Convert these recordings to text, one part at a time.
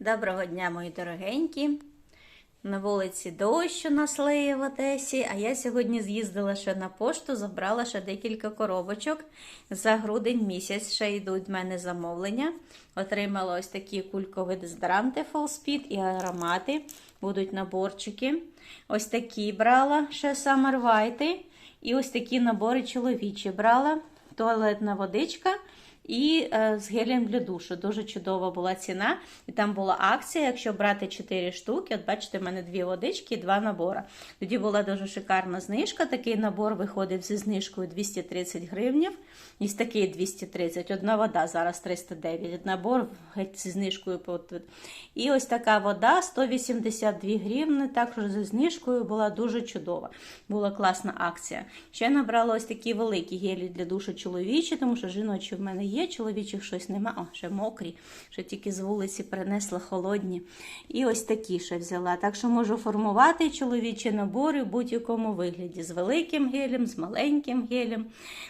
Доброго дня, мої дорогенькі. На вулиці дощ у нас лиє в Одесі, а я сьогодні з'їздила ще на пошту, забрала ще декілька коробочок. За грудень місяць ще йдуть в мене замовлення. Отримала ось такі кулькові дезодоранти Full Speed і аромати. Будуть наборчики. Ось такі брала ще Summer White. І ось такі набори чоловічі брала. Туалетна водичка і е, з гелем для душу. Дуже чудова була ціна. І там була акція, якщо брати 4 штуки, от бачите, в мене дві водички і два набори. Тоді була дуже шикарна знижка. Такий набор виходив зі знижкою 230 гривнів. І такий 230. Одна вода зараз 309. Набор геть зі знижкою. І ось така вода 182 гривни. Також зі знижкою була дуже чудова. Була класна акція. Ще набрала ось такі великі гелі для душу чоловічі, тому що жіночі в мене є, чоловічих щось нема. О, ще мокрі, що тільки з вулиці принесла холодні. І ось такі ще взяла. Так що можу формувати чоловічі набори в будь-якому вигляді: з великим гелем, з маленьким гелем.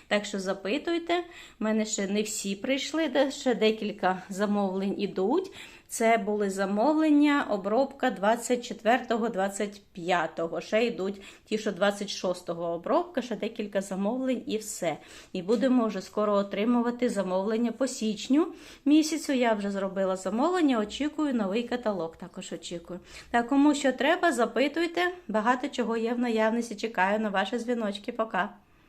Так що запитуйте. У мене ще не всі прийшли, ще декілька замовлень ідуть. Це були замовлення, обробка 24-25. Ще йдуть ті, що 26-го обробка, ще декілька замовлень і все. І будемо вже скоро отримувати замовлення по січню місяцю. Я вже зробила замовлення, очікую новий каталог. Також очікую. Так, кому що треба, запитуйте. Багато чого є в наявності. Чекаю на ваші дзвіночки. Пока.